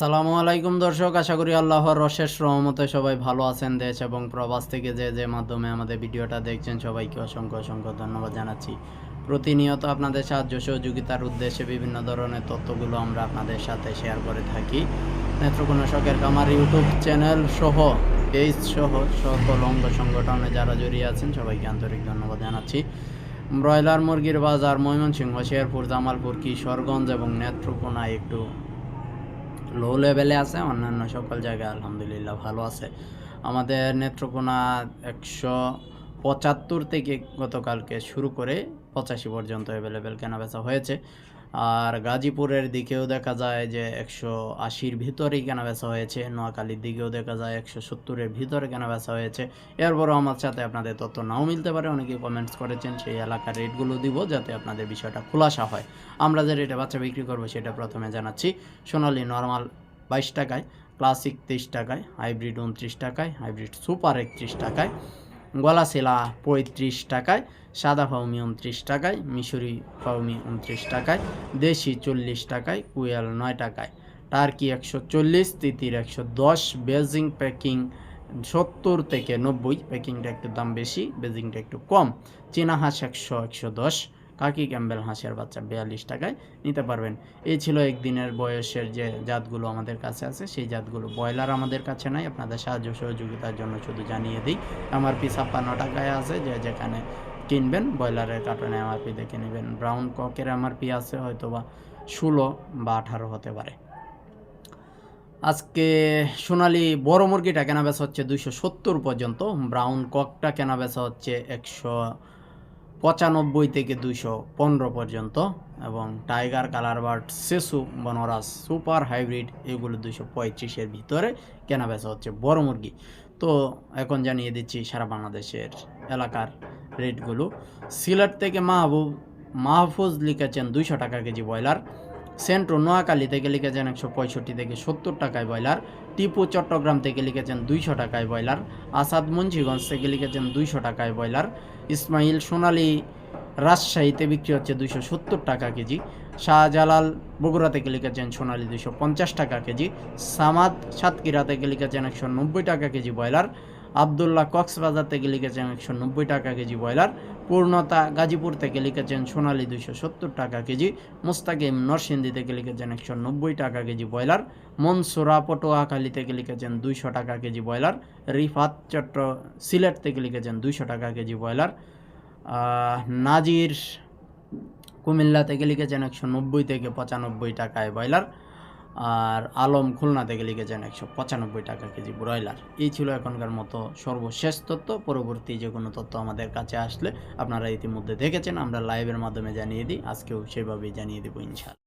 সালামু আলাইকুম দর্শক, আশা করি আল্লাহর রশেষ রহমতে সবাই ভালো আছেন দেশ এবং প্রবাস থেকে যে যে মাধ্যমে আমাদের ভিডিওটা দেখছেন সবাইকে অসংখ্য অসংখ্য ধন্যবাদ জানাচ্ছি। প্রতিনিয়ত আপনাদের সাহায্য সহযোগিতার উদ্দেশ্যে বিভিন্ন ধরনের তথ্যগুলো আমরা আপনাদের সাথে শেয়ার করে থাকি। নেত্রকোনা শখের কামার ইউটিউব চ্যানেল সহ পেজ সহ, সকল অঙ্গ সংগঠনে যারা জড়িয়ে আছেন সবাইকে আন্তরিক ধন্যবাদ জানাচ্ছি। ব্রয়লার মুরগির বাজার ময়মনসিংহ, শেরপুর, জামালপুর, কিশোরগঞ্জ এবং নেত্রকোনায় একটু লো লেভেলে আছে, অন্যান্য সকল জায়গায় আলহামদুলিল্লাহ ভালো আছে। আমাদের নেত্রকোনা একশো পঁচাত্তর থেকে গতকালকে শুরু করে পঁচাশি পর্যন্ত অ্যাভেলেবেল কেনাবেচা হয়েছে। আর গাজীপুরের দিকেও দেখা যায় যে একশো আশির ভিতরেই কেনাবেচা হয়েছে। নোয়াখালীর দিকেও দেখা যায় একশো সত্তরের ভিতরে কেনাবেচা হয়েছে। এরপরও আমার সাথে আপনাদের তথ্য নাও মিলতে পারে। অনেকেই কমেন্টস করেছেন, সেই এলাকার রেটগুলো দিব যাতে আপনাদের বিষয়টা খোলাসা হয়। আমরা যে রেটে বাচ্চা বিক্রি করব সেটা প্রথমে জানাচ্ছি। সোনালি নর্মাল বাইশ টাকায় ক্লাসিক তেইশ টাকায় হাইব্রিড উনত্রিশ টাকায় হাইব্রিড সুপার একত্রিশ টাকায়। গলা সেলা পঁয়ত্রিশ টাকায়, সাদা ফাউমি উনত্রিশ টাকায়, মিশরি ফাউমি উনত্রিশ টাকায়, দেশি চল্লিশ টাকায়, কুয়েল নয় টাকায়। টার্কি একশো চল্লিশ, তিতির একশো দশ, বেজিং প্যাকিং সত্তর থেকে নব্বই। প্যাকিংটা একটু দাম বেশি, বেজিংটা একটু কম। চীনা হাঁস একশো একশো দশ। কাকি ক্যাম্বেল হাঁসের বাচ্চা বিয়াল্লিশ টাকায় নিতে পারবেন। এই ছিল একদিনের বয়সের যে জাতগুলো আমাদের কাছে আছে, সেই জাতগুলো ব্রয়লার আমাদের কাছে নাই। আপনাদের সাহায্য সহযোগিতার জন্য শুধু জানিয়ে দিই, আমার পি ছাপ্পান্ন টাকায় আছে, যে যেখানে কিনবেন ব্রয়লারের কার্টনে এমআরপি দেখে নেবেন। ব্রাউন ককের এমআরপি আছে হয়তো বা ষোলো বা আঠারো হতে পারে। আজকে সোনালি বড় মুরগিটা কেনা বেচা হচ্ছে দুইশো সত্তর পর্যন্ত। ব্রাউন ককটা কেনা বেচা হচ্ছে একশো পঁচানব্বই থেকে দুশো পনেরো পর্যন্ত এবং টাইগার কালার বার্ড সেসু বনরাস সুপার হাইব্রিড এগুলো দুশো পঁয়ত্রিশের ভিতরে কেনা বেচা হচ্ছে বড় মুরগি। তো এখন জানিয়ে দিচ্ছি সারা বাংলাদেশের এলাকার রেটগুলো। সিলেট থেকে মাহবুব মাহফুজ লিখেছেন দুইশো টাকা কেজি ব্রয়লার। সেন্ট্রো নোয়াখালী থেকে লিখেছেন একশো পঁয়ষট্টি থেকে সত্তর টাকায় ব্রয়লার, টিপু চট্টগ্রাম থেকে লিখেছেন দুইশো টাকায় ব্রয়লার, আসাদ মুন্সিগঞ্জ থেকে লিখেছেন দুইশো টাকায় ব্রয়লার, ইসমাইল সোনালী রাজশাহীতে বিক্রি হচ্ছে দুইশো সত্তর টাকা কেজি, শাহজালাল বগুড়া থেকে লিখেছেন সোনালী দুইশো পঞ্চাশ টাকা কেজি, সামাদ সাতক্ষীরা থেকে লিখেছেন একশো নব্বই টাকা কেজি ব্রয়লার আবদুল্লাহ কক্সবাজার থেকে লিখেছেন একশো নব্বই টাকা কেজি ব্রয়লার, পূর্ণতা গাজীপুর থেকে লিখেছেন সোনালী দুইশো সত্তর টাকা কেজি, মুস্তাকিম নরসিংদী থেকে লিখেছেন একশো নব্বই টাকা কেজি ব্রয়লার, মনসুরা পটুয়াখালী থেকে লিখেছেন দুইশো টাকা কেজি ব্রয়লার, রিফাত চট্ট সিলেট থেকে লিখেছেন দুইশো টাকা কেজি ব্রয়লার নাজির কুমিল্লা থেকে লিখেছেন একশো নব্বই থেকে পঁচানব্বই টাকায় ব্রয়লার আর আলম খুলনা থেকে লিখেছেন একশো পঁচানব্বই টাকা কেজি ব্রয়লার। এই ছিল এখনকার মতো সর্বশেষ তথ্য। পরবর্তী যে কোনো তথ্য আমাদের কাছে আসলে আপনারা ইতিমধ্যে দেখেছেন, আমরা লাইভের মাধ্যমে জানিয়ে দিই। আজকেও সেভাবেই জানিয়ে দেবো ইনশাল্লাহ